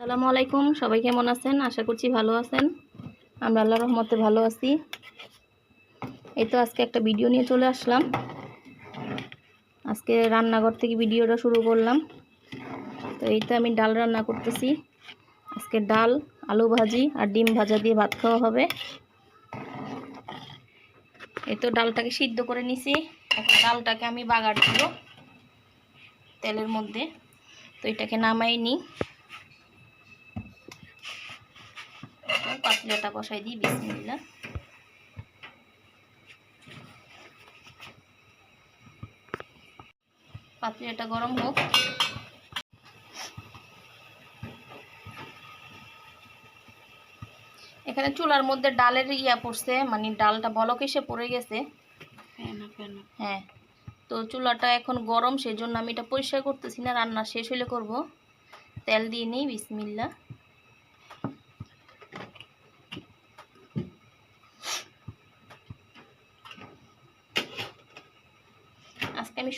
আসসালামু আলাইকুম, সবাই কেমন আছেন? আশা করছি ভালো আছেন। আমরা আল্লাহ রহমতে ভালো আছি। এই তো আজকে একটা ভিডিও নিয়ে চলে আসলাম। আজকে রান্নাঘর থেকে ভিডিওটা শুরু করলাম। তো এই তো আমি ডাল রান্না করতেছি। আজকে ডাল, আলু ভাজি আর ডিম ভাজা দিয়ে ভাত খাওয়া হবে। এই তো ডালটাকে সিদ্ধ করে নিছি। এখন ডালটাকে আমি বাগার দিব তেলের মধ্যে। তো এটাকে নামাই নিই পাতলাটা বসাই দিই বিসমিল্লা পাতলাটা গরম হোক। এখানে চুলার মধ্যে ডালের ইয়া পড়ছে মানে ডালটা বলক এসে পড়ে গেছে। হ্যাঁ তো চুলাটা এখন গরম সেজন্য আমি এটা পরিষ্কার করতেছি না রান্না শেষ হলে করব। তেল দিয়ে নিই বিসমিল্লা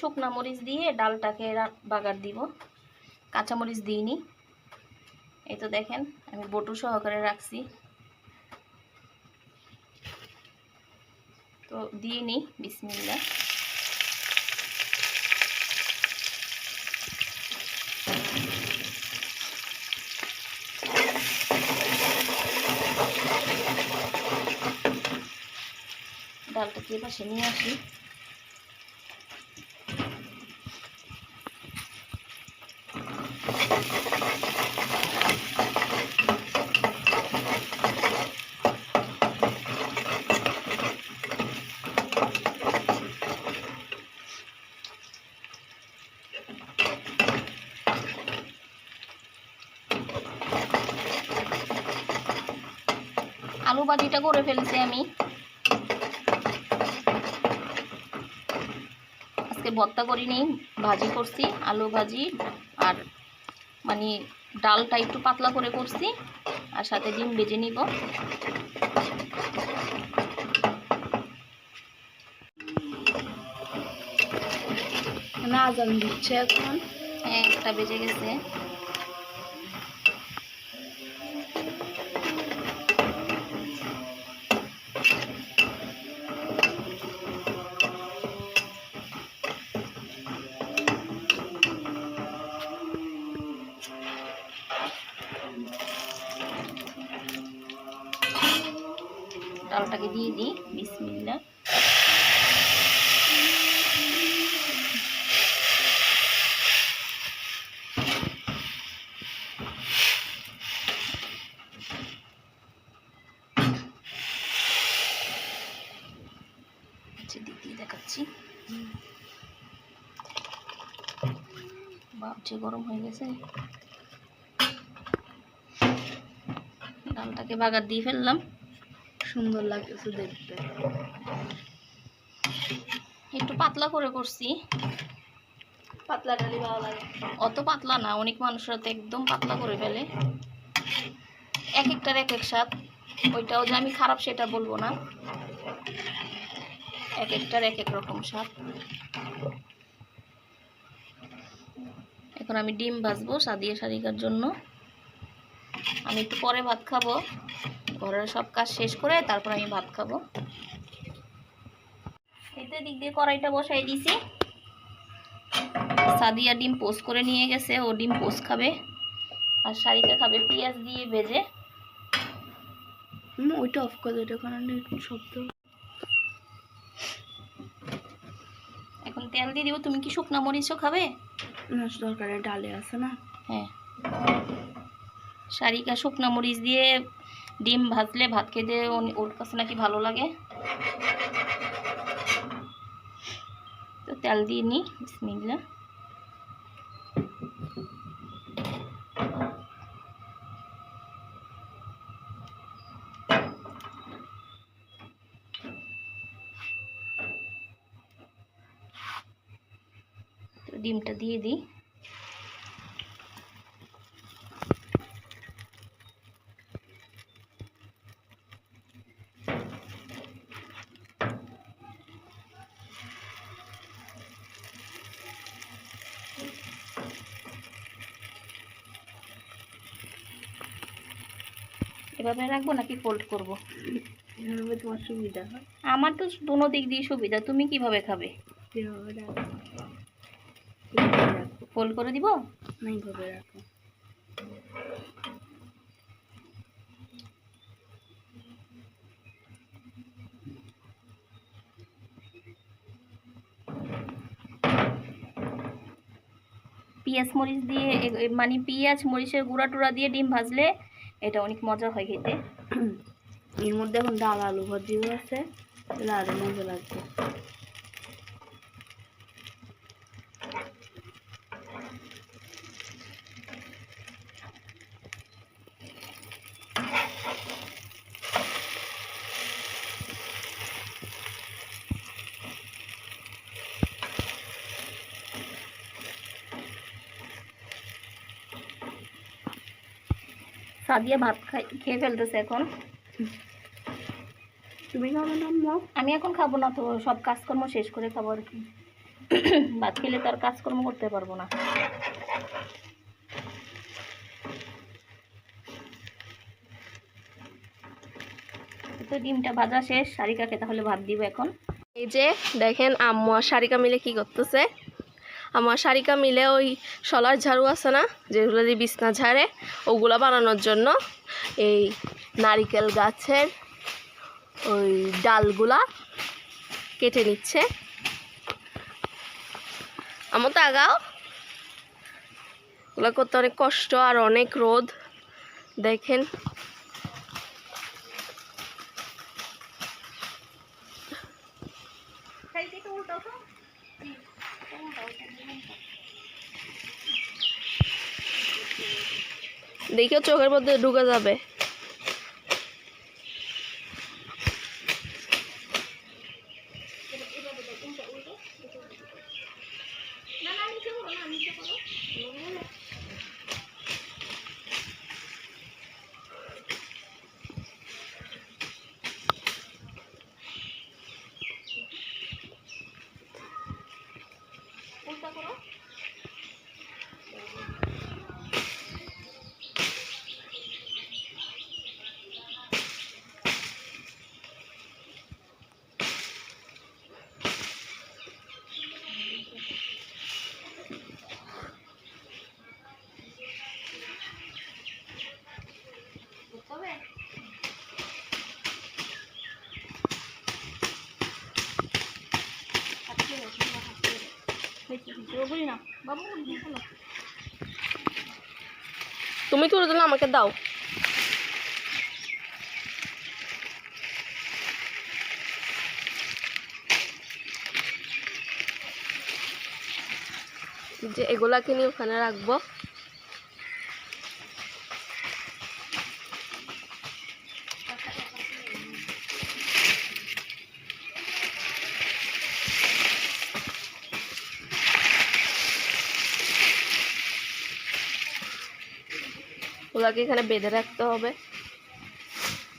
শুকনা মরিচ দিয়ে ডালটাকে বাগার দিব। কাঁচা মরিচ দিইনি। এই তো দেখেন, আমি বটু সহকারে রাখছি। তো দিয়ে নিই বিসমিল্লা। ডালটা কে পাশে নিয়ে আসি। ভাজিটা করে ফেলছি আমি। আজকে ভর্তা করি নেই ভাজি করছি আলু ভাজি আর মানে ডালটা একটু পাতলা করে করছি আর সাথে ডিম ভেজে নিব। না আজান দিচ্ছে এখন। হ্যাঁ একটা বেজে গেছে। ডালটাকে দিয়ে দিই বিসমিল্লা। আচ্ছা দেখাচ্ছি। বাপছে গরম হয়ে গেছে। ডালটাকে বাগার দিয়ে ফেললাম। সুন্দর লাগতেছে দেখতে। একটু পাতলা করে করছি। পাতলা ডালি ভালো লাগে। অত পাতলা না অনেক মানুষরা তো একদম পাতলা করে ফেলে। এক একটার এক এক স্বাদ ওইটাও যে আমি খারাপ সেটা বলব না। এক একটার এক এক রকম স্বাদ। এখন আমি ডিম ভাজবো সাদিয়া শারিকার জন্য। আমি একটু পরে ভাত খাব। ঘরের সব কাজ শেষ করে তারপর আমি ভাত খাব। এতে দিক দিয়ে কড়াইটা বসাই দিছি। সাদিয়া ডিম পোস্ট করে নিয়ে গেছে ও ডিম পোস্ট খাবে। আর শারিকা খাবে পেঁয়াজ দিয়ে ভেজে। ওইটা অফ করে এটা কারণে শব্দ। এখন তেল দিয়ে দিব। তুমি কি শুকনা মরিচও খাবে? না দরকারে ডালে আছে না। হ্যাঁ। শারিকা শুকনা মরিচ দিয়ে ডিম ভাজলে ভাত খেতে উনি- ওর কাছে নাকি ভালো লাগে। তো তেল দিয়ে নিই, বিসমিল্লা। তো ডিমটা দিয়ে দিই। এভাবে রাখব নাকি ফোল্ড করব। এভাবে তোমার সুবিধা হয়। আমার তো দুনো দিক দিয়ে সুবিধা। তুমি কীভাবে খাবে? এভাবে রাখো ফোল্ড করে দিব? না এইভাবে রাখো পেঁয়াজ মরিচ দিয়ে মানে পেঁয়াজ মরিচের গুঁড়া টুড়া দিয়ে ডিম ভাজলে এটা অনেক মজা হয় খেতে। এর মধ্যে এখন ডাল, আলু ভাজিও আছে তাহলে আরও মজা লাগবে। সাদিয়া ভাত খাই খেয়ে ফেলতেছে এখন। তুমি খাবে না? আমি এখন খাব না তো সব কাজকর্ম শেষ করে খাব আর কি। ভাত খেলে তো আর কাজকর্ম করতে পারব না। তো ডিমটা ভাজা শেষ সারিকাকে তাহলে ভাত দিব এখন। এই যে দেখেন আম্মু আর সারিকা মিলে কি করতেছে? আমার সারিকা মিলে ওই শলার ঝাড়ু আছে না, যেগুলো দিয়ে বিছনা ঝাড়ে, ওগুলো বানানোর জন্য এই নারিকেল গাছের ওই ডালগুলা কেটে নিচ্ছে। আমার তো আগাও ওগুলো করতে অনেক কষ্ট আর অনেক রোদ। দেখেন। দেখিও চোখের মধ্যে ঢুকে যাবে। না তুমি তুলে দিলে আমাকে দাও। যে এগুলাকে নিয়ে ওখানে রাখব। ওগুলাকে এখানে বেঁধে রাখতে হবে।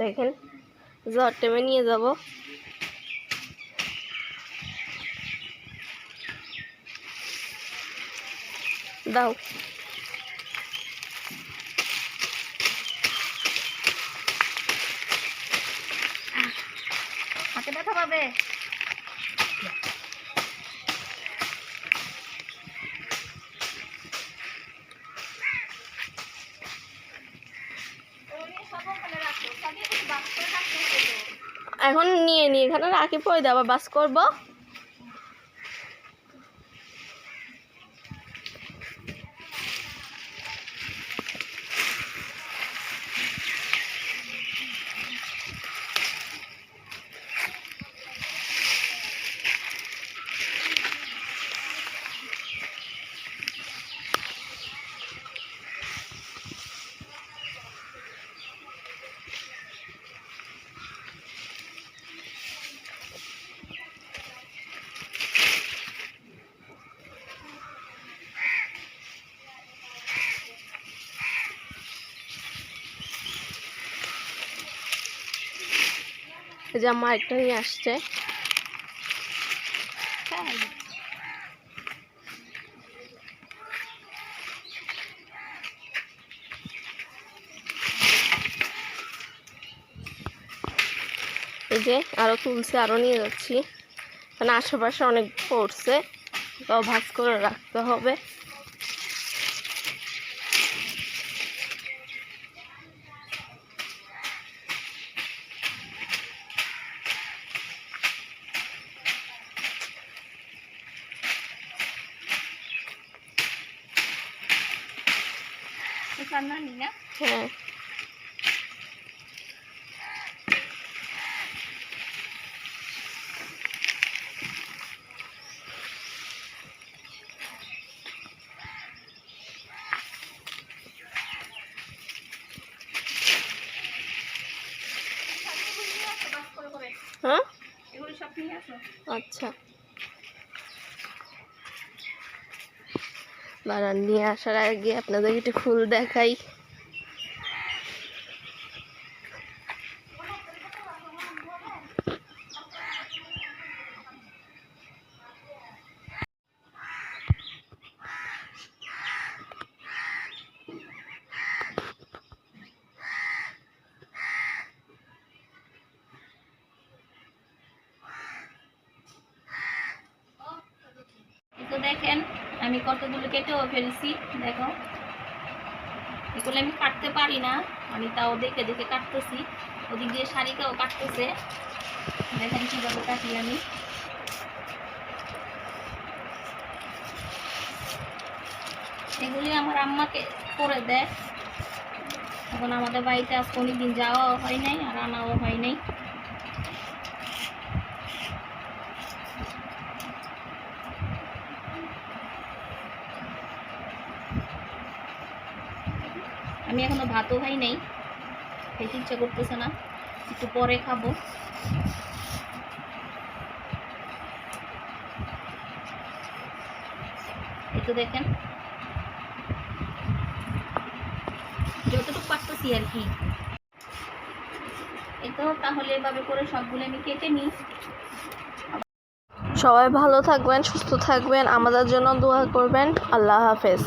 দেখেন জ্বর টেমে নিয়ে যাব। দাও। হাতে ব্যথা পাবে? এখন নিয়ে নিয়ে এখানে রাখি পরে দিয়ে আবার বাস করব। যে আমার একটা নিয়ে আসছে। এই যে আরও তুলছে, আরও নিয়ে যাচ্ছি। মানে আশেপাশে অনেক পড়ছে। তো ভাজ করে রাখতে হবে। হ্যাঁ। হ্যাঁ? আচ্ছা। বারান নিয়ে আসার আগে আপনাদের একটু ফুল দেখাই। দেখেন, আমি কতগুলো কেটেও ফেলছি, দেখো। এগুলো আমি কাটতে পারি না, আমি তাও দেখে দেখে কাটতেছি। ওদিক দিয়ে শাড়িটাও কাটতেছে। দেখেন কীভাবে কাটি আমি। এগুলি আমার আম্মাকে করে দেয়। এখন আমাদের বাড়িতে আজ কোনোদিন যাওয়াও হয় নাই আর আনাও হয় নাই আমি এখনও ভাতও খাই নাই। খেতে ইচ্ছা করতেছে না। একটু পরে খাব। তো দেখেন। যতটুকু পারতেছি আর কি। তাহলে করে আমি কেটে নিই। সবাই ভালো থাকবেন, সুস্থ থাকবেন। আমাদের জন্য দোয়া করবেন। আল্লাহ হাফেজ।